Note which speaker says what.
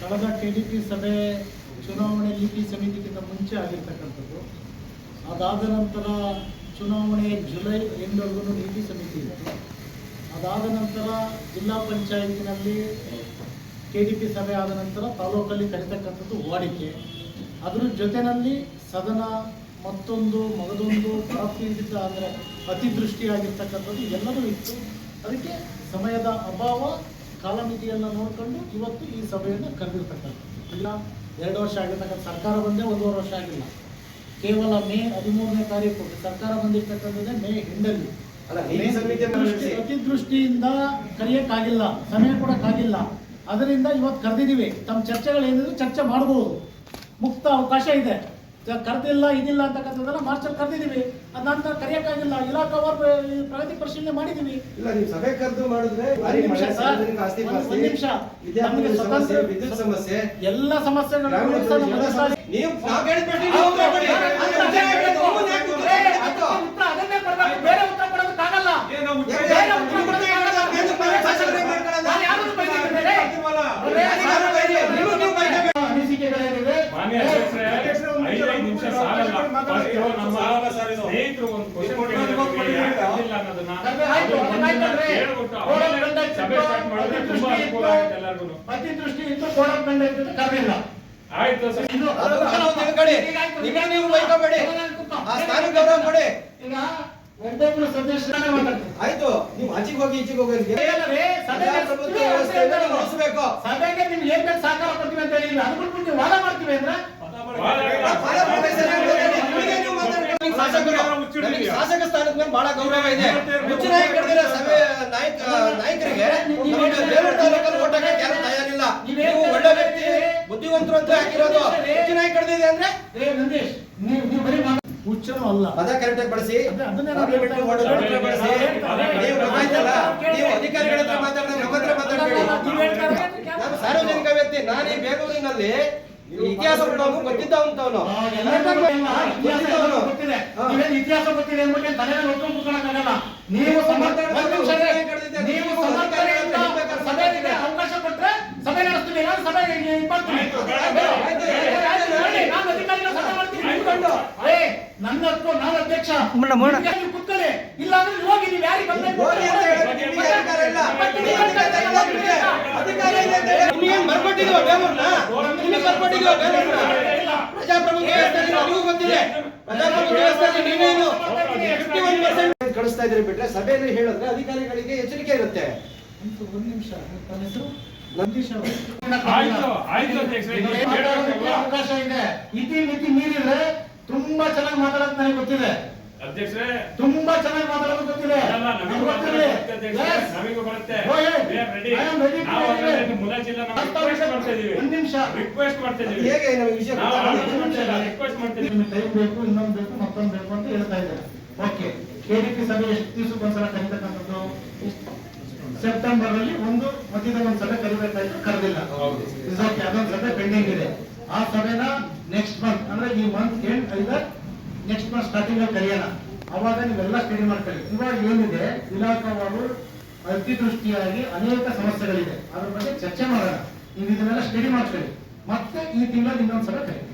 Speaker 1: ಕಳೆದ K D P ಸಭೆ ಚುನಾವಣೆ ನೀತಿ ಸಮಿತಿಗಿಂತ ಮುಂಚೆ ಆಗಿರ್ತಕ್ಕಂಥದ್ದು. ಅದಾದ ನಂತರ ಚುನಾವಣೆ ಜುಲೈ ಎಂಡ್ವರೆಗೂ ನೀತಿ ಸಮಿತಿ ಇತ್ತು. ಅದಾದ ನಂತರ ಜಿಲ್ಲಾ ಪಂಚಾಯತಿನಲ್ಲಿ ಕೆ ಡಿ ಪಿ ಸಭೆ ಆದ ನಂತರ ತಾಲೂಕಲ್ಲಿ ಕರೀತಕ್ಕಂಥದ್ದು ವಾಡಿಕೆ. ಅದರ ಜೊತೆಯಲ್ಲಿ ಸದನ ಮತ್ತೊಂದು, ಮಗದೊಂದು ಪ್ರಾಪ್ತಿಯಿಂದ ಅಂದರೆ ಅತಿದೃಷ್ಟಿಯಾಗಿರ್ತಕ್ಕಂಥದ್ದು ಎಲ್ಲವೂ ಇತ್ತು. ಅದಕ್ಕೆ ಸಮಯದ ಅಭಾವ ಕಾಲಮಿತಿಯನ್ನು ನೋಡಿಕೊಂಡು ಇವತ್ತು ಈ ಸಭೆಯನ್ನು ಕರೆದಿರ್ತಕ್ಕಂಥದ್ದು. ಇಲ್ಲ ಎರಡು ವರ್ಷ ಆಗಿರ್ತಕ್ಕಂಥ ಸರ್ಕಾರ ಬಂದೇ ಒಂದೂವರೆ ವರ್ಷ ಆಗಿಲ್ಲ. ಕೇವಲ ಮೇ ಹದಿಮೂರನೇ ತಾರೀಕು ಸರ್ಕಾರ ಬಂದಿರ್ತಕ್ಕಂಥದ್ದೇ ಮೇ ಎಂಡಲ್ಲಿ ದೃಷ್ಟಿ- ಅತಿದೃಷ್ಟಿಯಿಂದ ಕರೆಯಕ್ಕಾಗಿಲ್ಲ ಸಮಯ ಕೊಡಕ್ಕಾಗಿಲ್ಲ. ಅದರಿಂದ ಇವತ್ತು ಕರೆದಿದ್ದೀವಿ. ತಮ್ಮ ಚರ್ಚೆಗಳು ಏನಿದ್ರು ಚರ್ಚೆ ಮಾಡಬಹುದು ಮುಕ್ತ ಅವಕಾಶ ಇದೆ. ಕರೆದಿಲ್ಲ ಇದಿಲ್ಲ ಅಂತಕ್ಕಂಥದ್ದನ್ನ ಮಾರ್ಚಲ್ಲಿ ಕರೆದಿದ್ದೀವಿ. ಅದ ನಂತರ ಕರೆಯಕ್ಕಾಗಿಲ್ಲ ಇಲಾಖಾವಾರು ಪ್ರಗತಿ ಪರಿಶೀಲನೆ ಮಾಡಿದ್ದೀವಿ.
Speaker 2: ಇಲ್ಲ ನೀವು ಸಭೆ ಕರೆದು ಮಾಡಿದ್ರೆ
Speaker 1: ನಿಮಿಷ ಸರ್. ಒಂದ್- ನಿಮಿಷ. ನಮ್ಗೆ
Speaker 2: ಸಮಸ್ಯೆ ವಿದ್ಯುತ್ ಸಮಸ್ಯೆ.
Speaker 1: ಎಲ್ಲ ಸಮಸ್ಯೆಗಳು
Speaker 2: ನೀವು
Speaker 3: ತುಂಬಾ ಅನುಕೂಲ ಆಗುತ್ತೆ ಎಲ್ಲರಿಗೂ.
Speaker 1: ಅತಿದೃಷ್ಟಿ ಇತ್ತು ಕೋಡಕ್ ಕಂಡ ಇತ್ತು ಕರೆದಿಲ್ಲ.
Speaker 3: ಆಯ್ತು ಸರ್.
Speaker 1: ಇದು
Speaker 2: ನಾವು ಬೈಕೋಬೇಡಿ. ಆ ಸ್ಥಾನಕ್ಕೆ ಗೌರವ ಕೊಡಿ.
Speaker 1: ಈಗ ಒಬ್ಬೊಬ್ರು ಸದಸ್ಯರನ್ನ ಮಾತಾಡ್ತಾರೆ.
Speaker 2: ಆಯ್ತು ನೀವು ಆಚೆಗೆ ಹೋಗಿ ಈಚೆಗೆ ಹೋಗಿ.
Speaker 1: ಸಭೆಗೆ ನಿಮ್ಗೆ ಏನ್ ಬೇಕು ಸಹಕಾರ ಕೊಡ್ತೀವಿ ಅಂತ ಹೇಳಿಲ್ಲ ಅದು ಬಿಟ್ಬಿಟ್ಟು ನೀವು ವಾದ ಮಾಡ್ತೀವಿ ಅಂದ್ರೆ
Speaker 2: ಫಾದರ್ ಪ್ರೊಫೆಸರ್ ಹೇಳ್ತಾರೆ, ನಿಮಗೆ ನೀವು ಮಾತಾಡ್ಕೊಂಡು ನೀವು ಶಾಸಕರು. ನಮಗೆ ಶಾಸಕ ಸ್ಥಾನದ ಮೇಲೆ ಬಹಳ ಗೌರವ ಇದೆ ಮುಚ್ಚನಾಯಿ ಕರೆದಿರೋ ಸಭೆ ನಾಯಕ ನಾಯಕರಿಗೆ ಬೇಲೂರು ತಾಲೂಕಲ್ಲಿ ಓಟ್ ಯಾರು ತಯಾರಿಲ್ಲ ನೀವು ಒಳ್ಳೆ ವ್ಯಕ್ತಿ ಬುದ್ಧಿವಂತರು ಅಂತ ಹಾಕಿರೋದು ಅಂದ್ರೆ
Speaker 1: ನೀವು ನೀವು ಮಾತು ಹುಚ್ಚನು ಅಲ್ಲ
Speaker 2: ಪದ ಕರೆಕ್ಟಾಗಿ ಬಳಸಿ ಬಳಸಿ ನೀವು ಗೊತ್ತಾಯ್ತಲ್ಲ ನೀವು ಅಧಿಕಾರಿಗಳ ಹತ್ರ ಮಾತಾಡಿದ್ರೆ ನಮ್ಮ ಹತ್ರ ಮಾತಾಡಬೇಡಿ ನಾನು ಸಾರ್ವಜನಿಕ ವ್ಯಕ್ತಿ ನಾನು ಈ ಬೇಲೂರಿನಲ್ಲಿ ಇತಿಹಾಸ ಗೊತ್ತಿದ್ದವಂತವನು
Speaker 1: ಇತಿಹಾಸ ಗೊತ್ತಿದೆ. ಅಂದ್ಬಿಟ್ಟು ತಲೆಗೆ ನೋಡ್ಕೊಂಡು ನೀವು ನೀವು ಸಭೆಗೆ ಅವಕಾಶ ಕೊಟ್ರೆ ಸಭೆ ನಡೆಸ್ತೀವಿ. ನಾನು ಸಭೆ ನೋಡಿ, ನಾನು ಅಧಿಕಾರಿಗಳ ಸಭೆ ಮಾಡ್ತೀನಿ. ನನ್ನ ನಾನು ಅಧ್ಯಕ್ಷ. ಕೂತ್ಕೊಳ್ಳಿ? ಇಲ್ಲ ಅಂದ್ರೆ ಹೋಗಿ ನೀವು ಯಾರಿಗೆ ಕಂಪ್ಲೇಂಟ್
Speaker 2: ಹೋಗಿ ಅಂತ ಹೇಳೋಕೆ ನಿಮಗೆ ಅಧಿಕಾರ ಇಲ್ಲ. ನೀವು ಅಧಿಕಾರ ಇಲ್ಲ? ಬಿಡಿ. ಅಧಿಕಾರ ಇದೆ ಅಂತ ಹೇಳಿ. ನಿಮಗೇನ್ ನಿಮಗೆ ಬರ್ಕೊಟ್ಟಿದೀವ ಬೇಲೂರ್ನ? ಪ್ರಜಾಪ್ರಭುತ್ವ ವ್ಯವಸ್ಥೆಯಲ್ಲಿ ನಿಮಗೂ ಗೊತ್ತಿದೆ ಪ್ರಜಾಪ್ರಭುತ್ವ ವ್ಯವಸ್ಥೆಯಲ್ಲಿ ನೀವೇನು 51% ಕಳಿಸ್ತಾ ಇದ್ರೆ ಬಿಟ್ರೆ ಸಭೆಯಲ್ಲಿ ಹೇಳಿದ್ರೆ ಅಧಿಕಾರಿಗಳಿಗೆ ಎಚ್ಚರಿಕೆ ಇರುತ್ತೆ.
Speaker 1: ಒಂದು ಒಂದು ನಿಮಿಷ ಹೆಸರು? ಅವಕಾಶ ಇದೆ. ಇತಿ ಮಿತಿ ಮೀರಿದ್ರೆ ತುಂಬಾ ಚೆನ್ನಾಗಿ ಮಾತಾಡೋದು ನನಗೆ ಗೊತ್ತಿದೆ.
Speaker 3: ಅಧ್ಯಕ್ಷರೇ.
Speaker 1: ತುಂಬಾ ಚೆನ್ನಾಗಿ ಮಾತಾಡೋದು ಗೊತ್ತಿದೆ.
Speaker 3: ಅಲ್ಲ, ನಮಗೂ ಬರುತ್ತೆ.
Speaker 1: ಒಂದು ನಿಮಿಷ.
Speaker 3: ರಿಕ್ವೆಸ್ಟ್ ಮಾಡ್ತಾ ಇದೀವಿ.
Speaker 2: ಹೇಗೆ ವಿಷಯ
Speaker 3: ನಾವು ಇಲ್ಲ ರಿಕ್ವೆಸ್ಟ್ ಮಾಡ್ತಾ ಇದೀವಿ.
Speaker 1: ನಿಮ್ಗೆ ಟೈಮ್ ಬೇಕು ಇನ್ನೊಂದು ಬೇಕು ಮತ್ತೊಂದು ಬೇಕು ಅಂತ ಹೇಳ್ತಾ ಇದ್ದಾರೆ. ಓಕೆ ಕೆಡಿಪಿ ಸಭೆ ಎಷ್ಟು ದಿವಸಕ್ಕೆ ಒಂದ್ಸಲ ಕರೀತಕ್ಕಂಥದ್ದು? ಸೆಪ್ಟೆಂಬರ್ ಅಲ್ಲಿ ಒಂದು ಮಧ್ಯದ ಒಂದು ಸಲ ಕರಿಬೇಕಾಯ್ತು ಕರೆದಿಲ್ಲ. ಅದೊಂದು ಸಭೆ ಪೆಂಡಿಂಗ್ ಇದೆ. ಆ ಸಭೆನ ನೆಕ್ಸ್ಟ್ ಮಂತ್ ಅಂದ್ರೆ ಈ ಮಂತ್ ಎಂಡ್ ಐದ ನೆಕ್ಸ್ಟ್ ಮಂತ್ ಸ್ಟಾರ್ಟಿಂಗ್ ಅಲ್ಲಿ ಕರೆಯೋಣ. ಅವಾಗ ನೀವೆಲ್ಲ ಸ್ಟಡಿ ಮಾಡ್ಕೊಳ್ಳಿ. ಇವಾಗ ಏನಿದೆ ಇಲಾಖಾವಾರು ಅತಿದೃಷ್ಟಿಯಾಗಿ ಅನೇಕ ಸಮಸ್ಯೆಗಳಿದೆ. ಅದ್ರ ಬಗ್ಗೆ ಚರ್ಚೆ ಮಾಡೋಣ. ನೀವು ಇದನ್ನೆಲ್ಲ ಸ್ಟಡಿ ಮಾಡ್ಕೊಳ್ಳಿ. ಮತ್ತೆ ಈ ತಿಂಗಳ ಇನ್ನೊಂದು ಸಭೆ ಕರೀತೀವಿ